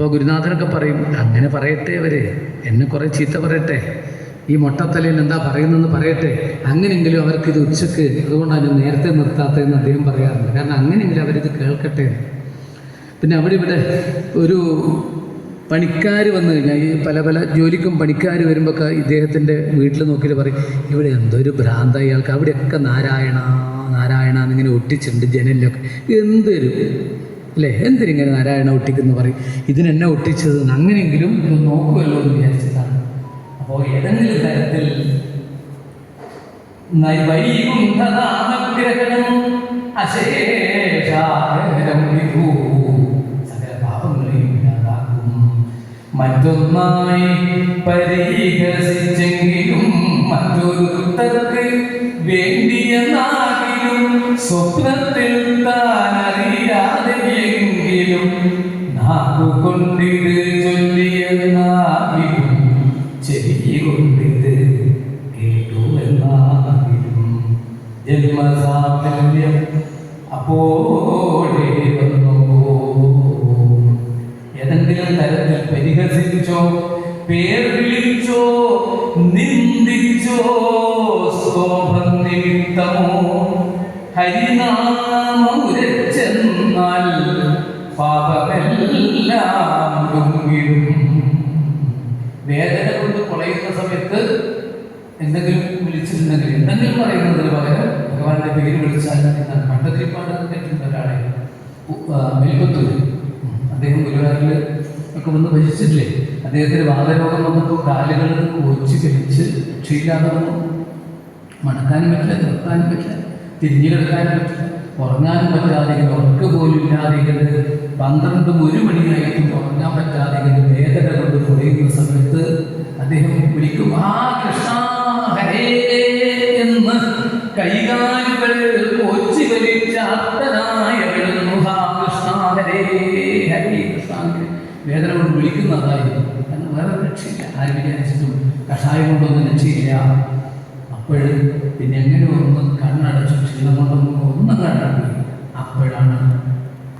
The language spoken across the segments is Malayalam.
അപ്പോൾ ഗുരുനാഥനൊക്കെ പറയും അങ്ങനെ പറയട്ടെ അവർ എന്നെ കുറേ ചീത്ത പറയട്ടെ. ഈ മൊട്ടത്തലയിൽ എന്താ പറയുന്നതെന്ന് പറയട്ടെ. അങ്ങനെയെങ്കിലും അവർക്കിത് ഉച്ചയ്ക്ക് അതുകൊണ്ടാണ് നേരത്തെ നിർത്താത്തതെന്ന് അദ്ദേഹം പറയാറുണ്ട്. കാരണം അങ്ങനെയെങ്കിലും അവരിത് കേൾക്കട്ടെ പിന്നെ അവിടെ ഇവിടെ ഒരു പണിക്കാർ വന്നു കഴിഞ്ഞാൽ ഈ പല പല ജോലിക്കും പണിക്കാർ വരുമ്പോൾ ഇദ്ദേഹത്തിന്റെ വീട്ടിൽ നോക്കിയിട്ട് പറയും ഇവിടെ എന്തൊരു ഭ്രാന്ത ഇയാൾക്ക്. അവിടെയൊക്കെ നാരായണ നാരായണ എന്നിങ്ങനെ ഒട്ടിച്ചിട്ടുണ്ട് ജനലിലൊക്കെ. എന്തൊരു അല്ലേ? എന്തിനിങ്ങനെ നാരായണ ഒട്ടിക്കുന്നു പറയും? ഇതിനെന്നെ ഒട്ടിച്ചത്? അങ്ങനെയെങ്കിലും ഇത് നോക്കുമല്ലോ എന്ന് വിചാരിച്ചതാണ്. അപ്പോൾ ഏതെങ്കിലും തരത്തിൽ വിഭൂ സകല മറ്റൊന്നായി പരിഹസിച്ചെങ്കിലും മറ്റൊരുത്തർക്ക് വേണ്ടിയ നാകിലും സ്വപ്നത്തിൽ താൻ അറിയാതെയെങ്കിലും നാക്കുകൊണ്ടിത് ചൊല്ലിയ നാകിലും ചെവി കൊണ്ടിത് കേട്ടു എന്നാകിലും ജന്മസാഫല്യം അപ്പോഴേ വന്നു ഏതെങ്കിലും തരത്തിൽ പരിഹസിച്ചോ പേർ വിളിച്ചോ നിന്ദിച്ചോ ശോഭം നിമിത്തമോ ഹരിനാമമുരച്ചെന്നാൽ വേദന കൊണ്ട് പൊളയുന്ന സമയത്ത് എന്തെങ്കിലും വിളിച്ചിരുന്നെങ്കിൽ എന്തെങ്കിലും പറയുന്നതിന് പകരം ഭഗവാന്റെ പേര് വിളിച്ചാൽ എന്നാണ് പണ്ടത്തിൽ പാടുന്ന ഒരാളെ ഉം. അദ്ദേഹം ഗുരുവായൂരിൽ ഒക്കെ വന്ന് ഭജിച്ചിട്ടില്ലേ? അദ്ദേഹത്തിന് വാതരോഗം വന്നപ്പോൾ കാലുകൾ ഒച്ചു കഴിച്ച് രക്ഷയില്ലാതെ വന്നു മടക്കാനും പറ്റില്ല നിർത്താനും പറ്റില്ല തിരിഞ്ഞു കിടക്കാനും പറ്റില്ല ഉറങ്ങാനും പറ്റാതെ ഇങ്ങനെ ഉറക്ക് പോലും ഇല്ലാതെ ഇങ്ങനെ പന്ത്രണ്ടും ഒരു മണിയായിട്ടും ഉറങ്ങാൻ പറ്റാതെ ഇങ്ങനെ വേദന കൊണ്ട് കുറയുന്ന സമയത്ത് അദ്ദേഹം വിളിക്കും ആ കൃഷ്ണ കൈകാലുകൾ കൊച്ചി വലിച്ച. വേദന കൊണ്ട് വിളിക്കുന്നതായിരുന്നു. വേറെ രക്ഷയില്ല. ആര് വിചാരിച്ചിട്ടും കഷായം കൊണ്ടൊന്നും രക്ഷയില്ല. അപ്പോൾ പിന്നെ എങ്ങനെ ഒന്ന് കണ്ണടച്ചു ക്ഷീണം കൊണ്ടൊന്നും ഒന്നും കണ്ടു അപ്പോഴാണ്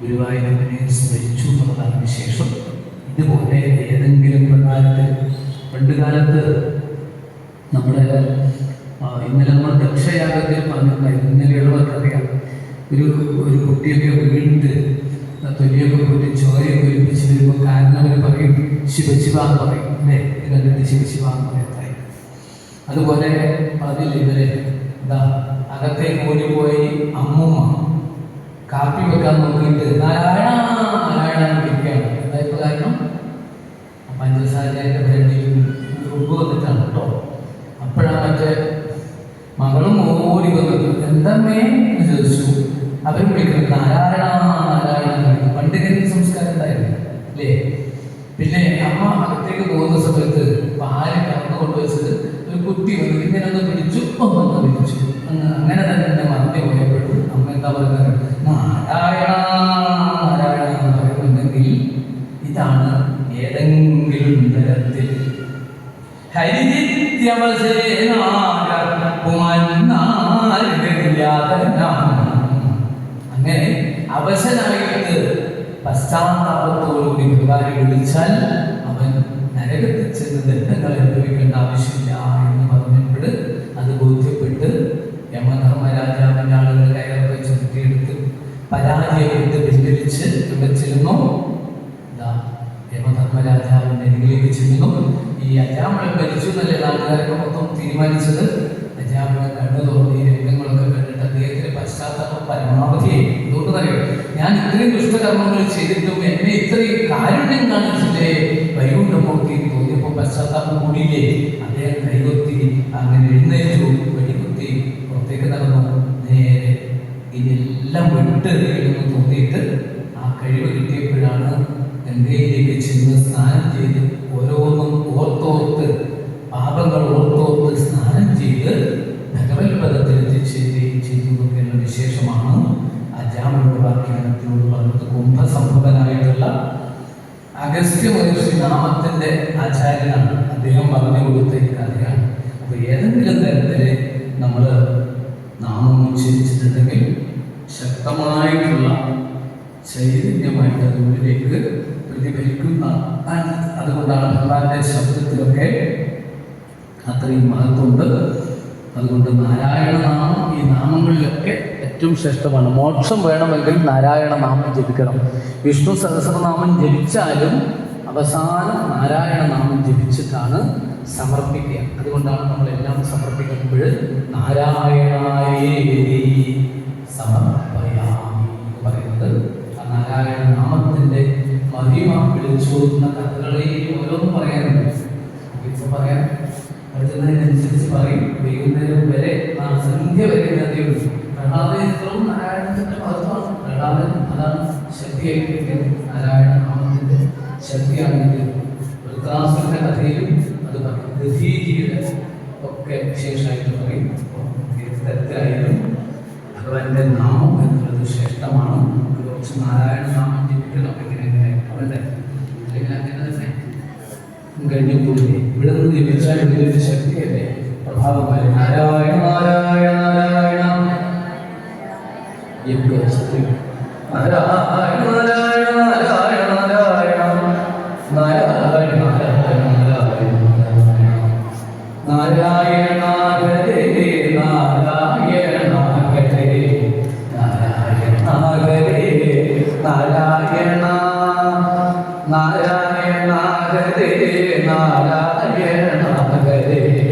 ഗുരുവായൂരപ്പനെ സ്മരിച്ചു എന്നുള്ളതാണ് വിശേഷം. ഇതുപോലെ ഏതെങ്കിലും പ്രകാരത്തിൽ പണ്ടുകാലത്ത് നമ്മുടെ ഇന്നലെ നമ്മൾ ദക്ഷയാഗത്തിൽ പറഞ്ഞിട്ടുണ്ടായിരുന്നു ഇന്നലെ അറിയാം. ഒരു ഒരു കുട്ടിയൊക്കെ വീണിട്ട് തൊലിയൊക്കെ പോയിട്ട് ചോരയൊക്കെ ഒരുമിച്ച് വരുമ്പോൾ കാരണവർ പറയും ശിവശിവ എന്ന് പറയും അല്ലേ? ഇത് ശിവശിവ എന്ന് പറയത്തായി. അതുപോലെ പറഞ്ഞില്ല ഇവരെ എന്താ അകത്തേക്ക് ഓടിപ്പോയി അമ്മുമ്മ കാപ്പി വെക്കാൻ നോക്കിയിട്ട് നാരായണ നാരായണ വിളിക്കുകയാണ് എന്തായപ്പോൾ കാരണം പഞ്ചസാരയൊക്കെ വേണ്ടി ഉപ്പ് വന്നിട്ടാണ് കേട്ടോ. അപ്പോഴാണ് മറ്റേ മകളും ഓടി വന്നത് എന്തമ്മേ? എന്ന് ചോദിച്ചു. അവർ വിളിക്കുന്നത് നാരായണ നാരായണ പണ്ട് സംസ്കാരം ഉണ്ടായിരുന്നു അല്ലേ? പിന്നെ അമ്മ അകത്തേക്ക് പോകുന്ന സമയത്ത് പാൽ കറന്നു കൊണ്ടുവച്ചത് ഒരു കുട്ടി വന്നു. ഇങ്ങനെ ഒന്ന് പിടിച്ചു ഒന്ന് പിടിച്ചു. അങ്ങ് അങ്ങനെ തന്നെ എന്നെ മറന്നു പോയപ്പോഴും അമ്മ എന്താ പറയുന്നത്? നാരായണ നാരായണ എന്ന് പറയുന്നുണ്ടെങ്കിൽ ഇതാണ് ഏതെങ്കിലും തരത്തിൽ അങ്ങനെ അവശനായിട്ട് പശ്ചാത്താപത്തോടുകൂടി ഭഗവാനെ വിളിച്ചാൽ അവൻ നരകത്തിൽ ഇതാ യമധർമ്മരാജാവിന്റെ അരികിലേക്ക് ഈ അജാമഴം ഭരിച്ചു എന്നല്ലേ നാട്ടുകാരൊക്കെ മൊത്തം തീരുമാനിച്ചത്? അജാമഴം കണ്ണു തുറന്ന് ഈ രംഗങ്ങളൊക്കെ കണ്ടിട്ട് അദ്ദേഹത്തിന്റെ പശ്ചാത്തലം അതുകൊണ്ട് ഞാൻ ഇത്രയും ദുഷ്ടകർമ്മങ്ങൾ ചെയ്തിട്ടും എന്നെ ഇത്രയും കാരുണ്യം കാണിച്ചില്ലേ? വൈകുണ്ഠമൂർത്തി തോന്നിയപ്പോൾ പശ്ചാത്താപം കൂടിയില്ലേ? അദ്ദേഹം കൈകൊത്തി അങ്ങനെ എഴുന്നേറ്റു. വെടികുത്തി പുറത്തേക്ക് നടന്നു. നേരെ ഇതെല്ലാം വിട്ട് തോന്നിയിട്ട് പേര് കിട്ടിയപ്പോഴാണ് എന്റെ ഇതിലേക്ക് ചെന്ന് സ്നാനം ചെയ്ത് ഓരോന്നും ഓർത്തോർത്ത് പാപങ്ങൾ ഓർത്തോർത്ത് സ്നാനം ചെയ്ത് ഭഗവത് പദത്തിലെത്തിച്ചേരുകയും ചെയ്തു എന്ന വിശേഷമാണ് അജാമുള്ള വ്യാഖ്യാനത്തിനോട് പറഞ്ഞത്. കുംഭസംഭവനായിട്ടുള്ള അഗസ്ത്യ മഹർഷി നാമത്തിന്റെ ആചാര്യനാണ്. അദ്ദേഹം പറഞ്ഞു കൊടുത്ത ഈ കഥയാണ്. അപ്പോൾ ഏതെങ്കിലും തരത്തിൽ നമ്മൾ നാമം ഉച്ചരിച്ചിട്ടുണ്ടെങ്കിൽ ശക്തമായിട്ടുള്ള ചൈതന്യമായിട്ട് അത് ഉള്ളിലേക്ക് പ്രതിഫലിക്കുന്ന അതുകൊണ്ടാണ് ഭഗവാന്റെ ശബ്ദത്തിലൊക്കെ അത്രയും മഹത്വമുണ്ട്. അതുകൊണ്ട് നാരായണ നാമം ഈ നാമങ്ങളിലൊക്കെ ഏറ്റവും ശ്രേഷ്ഠമാണ്. മോക്ഷം വേണമെങ്കിൽ നാരായണ നാമം ജപിക്കണം. വിഷ്ണു സഹസ്രനാമം ജപിച്ചാലും അവസാനം നാരായണ നാമം ജപിച്ചിട്ടാണ് സമർപ്പിക്കുക. അതുകൊണ്ടാണ് നമ്മളെല്ലാം സമർപ്പിക്കുമ്പോൾ നാരായണായേ സമർപ്പയാമി എന്ന് പറയുന്നത് ആ നാരായണ നാമത്തിന്റെ വിളിച്ചോതുന്ന കഥകളെയും ഓരോന്നും പറയാനുണ്ട് ഇപ്പൊ പറയാൻ പറയും. വൈകുന്നേരം വരെ സന്ധ്യ വരെ നദിയുണ്ട് പ്രഹ്ലാദൻ ഇത്രയും നാരായണത്തിന്റെ മഹത്വമാണ്. പ്രഹ്ലാദൻ അതാണ് ശക്തിയായിട്ട് നാരായണ നാമത്തിന്റെ ശക്തിയാണെങ്കിൽ വൃത്താസുരന്റെ കഥയിലും അത് പറയും. ദധീജിയുടെ ഒക്കെ വിശേഷമായിട്ട് പറയും. തരത്തിലായാലും ഭഗവാന്റെ നാമം എന്നുള്ളത് ശ്രേഷ്ഠമാണ്. കുറച്ച് നാരായണ നാമം ജപിക്കണം കഴിഞ്ഞുകൂടെ ഇവിടെ നിന്ന് ലഭിച്ചാൽ ഇവിടെ ഒരു ശക്തിയല്ലേ? പ്രഭാവമായ നാരായണ നാരായണ നാരായണ. നാരായണ നാരായണ നാരായണ നാരായണ നാരായണ. നാരായണ നാരായണ നാരായണ നാരായണ. നാരായണ നാരായണ നാരായണ നാരായണ. ഹരേ നാരായണ നാരായണ. ஹரே நாராயண ஹரே